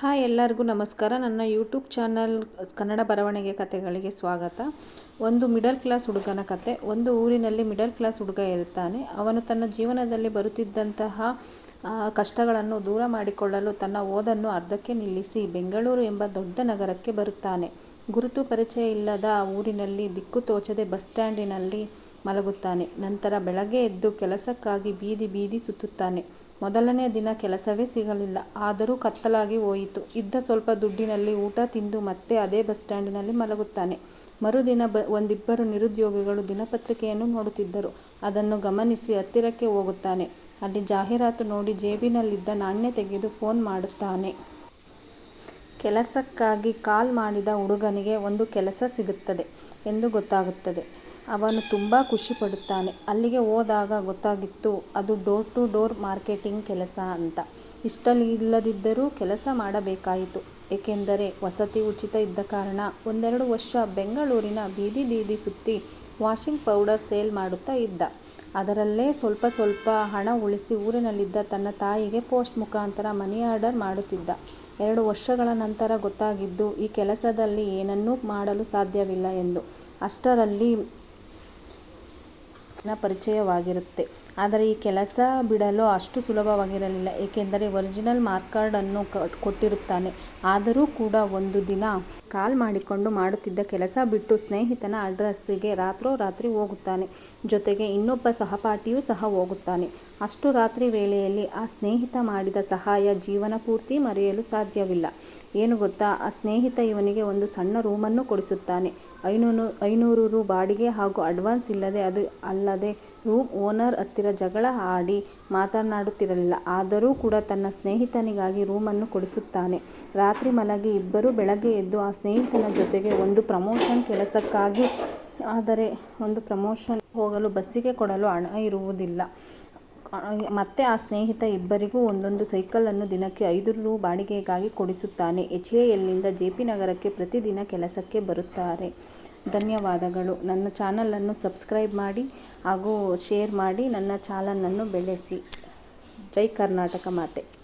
Hi ಎಲ್ಲರಿಗೂ ನಮಸ್ಕಾರ. ನನ್ನ ಯೂಟ್ಯೂಬ್ ಚಾನಲ್ ಕನ್ನಡ ಬರವಣಿಗೆ ಕಥೆಗಳಿಗೆ ಸ್ವಾಗತ. ಒಂದು ಮಿಡಲ್ ಕ್ಲಾಸ್ ಹುಡುಗನ ಕತೆ. ಒಂದು ಊರಿನಲ್ಲಿ ಮಿಡಲ್ ಕ್ಲಾಸ್ ಹುಡುಗ ಇರುತ್ತಾನೆ ಅವನು ತನ್ನ ಜೀವನದಲ್ಲಿ ಬರುತ್ತಿದ್ದಂತಹ ಕಷ್ಟಗಳನ್ನು ದೂರ ಮಾಡಿಕೊಳ್ಳಲು ತನ್ನ ಓದನ್ನು ಅರ್ಧಕ್ಕೆ ನಿಲ್ಲಿಸಿ ಬೆಂಗಳೂರು ಎಂಬ ದೊಡ್ಡ ನಗರಕ್ಕೆ ಬರುತ್ತಾನೆ. ಗುರುತು ಪರಿಚಯ ಇಲ್ಲದ ಊರಿನಲ್ಲಿ ದಿಕ್ಕು ತೋಚದೆ ಬಸ್ ಸ್ಟ್ಯಾಂಡಿನಲ್ಲಿ ಮಲಗುತ್ತಾನೆ. ನಂತರ ಬೆಳಗ್ಗೆ ಎದ್ದು ಕೆಲಸಕ್ಕಾಗಿ ಬೀದಿ ಬೀದಿ ಸುತ್ತುತ್ತಾನೆ. ಮೊದಲನೇ ದಿನ ಕೆಲಸವೇ ಸಿಗಲಿಲ್ಲ. ಆದರೂ ಕತ್ತಲಾಗಿ ಹೋಯಿತು. ಇದ್ದ ಸ್ವಲ್ಪ ದುಡ್ಡಿನಲ್ಲಿ ಊಟ ತಿಂದು ಮತ್ತೆ ಅದೇ ಬಸ್ ಸ್ಟ್ಯಾಂಡಿನಲ್ಲಿ ಮಲಗುತ್ತಾನೆ. ಮರುದಿನ ಬ ಒಂದಿಬ್ಬರು ನಿರುದ್ಯೋಗಿಗಳು ದಿನಪತ್ರಿಕೆಯನ್ನು ನೋಡುತ್ತಿದ್ದರು. ಅದನ್ನು ಗಮನಿಸಿ ಹತ್ತಿರಕ್ಕೆ ಹೋಗುತ್ತಾನೆ. ಅಲ್ಲಿ ಜಾಹೀರಾತು ನೋಡಿ ಜೇಬಿನಲ್ಲಿದ್ದ ನಾಣ್ಯ ತೆಗೆದು ಫೋನ್ ಮಾಡುತ್ತಾನೆ. ಕೆಲಸಕ್ಕಾಗಿ ಕಾಲ್ ಮಾಡಿದ ಹುಡುಗನಿಗೆ ಒಂದು ಕೆಲಸ ಸಿಗುತ್ತದೆ ಎಂದು ಗೊತ್ತಾಗುತ್ತದೆ. ಅವನು ತುಂಬ ಖುಷಿ ಪಡುತ್ತಾನೆ. ಅಲ್ಲಿಗೆ ಹೋದಾಗ ಗೊತ್ತಾಗಿತ್ತು, ಅದು ಡೋರ್ ಟು ಡೋರ್ ಮಾರ್ಕೆಟಿಂಗ್ ಕೆಲಸ ಅಂತ. ಇಷ್ಟವಿಲ್ಲದಿದ್ದರೂ ಕೆಲಸ ಮಾಡಬೇಕಾಯಿತು. ಏಕೆಂದರೆ ವಸತಿ ಉಚಿತ ಇದ್ದ ಕಾರಣ ಒಂದೆರಡು ವರ್ಷ ಬೆಂಗಳೂರಿನ ಬೀದಿ ಬೀದಿ ಸುತ್ತಿ ವಾಷಿಂಗ್ ಪೌಡರ್ ಸೇಲ್ ಮಾಡುತ್ತಾ ಇದ್ದ. ಅದರಲ್ಲೇ ಸ್ವಲ್ಪ ಸ್ವಲ್ಪ ಹಣ ಉಳಿಸಿ ಊರಿನಲ್ಲಿದ್ದ ತನ್ನ ತಾಯಿಗೆ ಪೋಸ್ಟ್ ಮುಖಾಂತರ ಮನಿ ಆರ್ಡರ್ ಮಾಡುತ್ತಿದ್ದ. ಎರಡು ವರ್ಷಗಳ ನಂತರ ಗೊತ್ತಾಗಿದ್ದು, ಈ ಕೆಲಸದಲ್ಲಿ ಏನನ್ನೂ ಮಾಡಲು ಸಾಧ್ಯವಿಲ್ಲ ಎಂದು. ಅಷ್ಟರಲ್ಲಿ ನ ಪರಿಚಯವಾಗಿರುತ್ತೆ. ಆದರೆ ಈ ಕೆಲಸ ಬಿಡಲು ಅಷ್ಟು ಸುಲಭವಾಗಿರಲಿಲ್ಲ, ಏಕೆಂದರೆ ಒರಿಜಿನಲ್ ಮಾರ್ಕಾರ್ಡನ್ನು ಕೊಟ್ಟಿರುತ್ತಾನೆ. ಆದರೂ ಕೂಡ ಒಂದು ದಿನ ಕಾಲ್ ಮಾಡಿಕೊಂಡು ಮಾಡುತ್ತಿದ್ದ ಕೆಲಸ ಬಿಟ್ಟು ಸ್ನೇಹಿತನ ಅಡ್ರೆಸ್ಸಿಗೆ ರಾತ್ರೋರಾತ್ರಿ ಹೋಗುತ್ತಾನೆ. ಜೊತೆಗೆ ಇನ್ನೊಬ್ಬ ಸಹಪಾಠಿಯೂ ಸಹ ಹೋಗುತ್ತಾನೆ. ಅಷ್ಟು ರಾತ್ರಿ ವೇಳೆಯಲ್ಲಿ ಆ ಸ್ನೇಹಿತ ಮಾಡಿದ ಸಹಾಯ ಜೀವನ ಪೂರ್ತಿ ಮರೆಯಲು ಸಾಧ್ಯವಿಲ್ಲ. ಏನು ಗೊತ್ತಾ, ಆ ಸ್ನೇಹಿತ ಇವನಿಗೆ ಒಂದು ಸಣ್ಣ ರೂಮನ್ನು ಕೊಡಿಸುತ್ತಾನೆ. ಐನೂರು ಐನೂರು ರು ಬಾಡಿಗೆ ಹಾಗೂ ಅಡ್ವಾನ್ಸ್ ಇಲ್ಲದೆ ಅದು ಅಲ್ಲದೆ ರೂಮ್ ಓನರ್ ಹತ್ತಿರ ಜಗಳ ಆಡಿ ಮಾತನಾಡುತ್ತಿರಲಿಲ್ಲ. ಆದರೂ ಕೂಡ ತನ್ನ ಸ್ನೇಹಿತನಿಗಾಗಿ ರೂಮನ್ನು ಕೊಡಿಸುತ್ತಾನೆ. ರಾತ್ರಿ ಮಲಗಿ ಇಬ್ಬರೂ ಬೆಳಗ್ಗೆ ಎದ್ದು ಆ ಸ್ನೇಹಿತನ ಜೊತೆಗೆ ಒಂದು ಪ್ರಮೋಷನ್ ಕೆಲಸಕ್ಕಾಗಿ ಆದರೆ ಒಂದು ಪ್ರಮೋಷನ್ ಹೋಗಲು ಬಸ್ಸಿಗೆ ಕೊಡಲು ಹಣ ಇರುವುದಿಲ್ಲ. ಮತ್ತೆ ಆ ಸ್ನೇಹಿತ ಇಬ್ಬರಿಗೂ ಒಂದೊಂದು ಸೈಕಲನ್ನು ದಿನಕ್ಕೆ ಐದು ರು ಬಾಡಿಗೆಗಾಗಿ ಕೊಡಿಸುತ್ತಾನೆ. ಎಚ್ ಎಲ್ನಿಂದ ಜೆ ಪಿ ನಗರಕ್ಕೆ ಪ್ರತಿದಿನ ಕೆಲಸಕ್ಕೆ ಬರುತ್ತಾರೆ. ಧನ್ಯವಾದಗಳು. ನನ್ನ ಚಾನಲನ್ನು ಸಬ್ಸ್ಕ್ರೈಬ್ ಮಾಡಿ ಹಾಗೂ ಶೇರ್ ಮಾಡಿ ನನ್ನ ಚಾನಲನ್ನು ಬೆಳೆಸಿ. ಜೈ ಕರ್ನಾಟಕ ಮಾತೆ.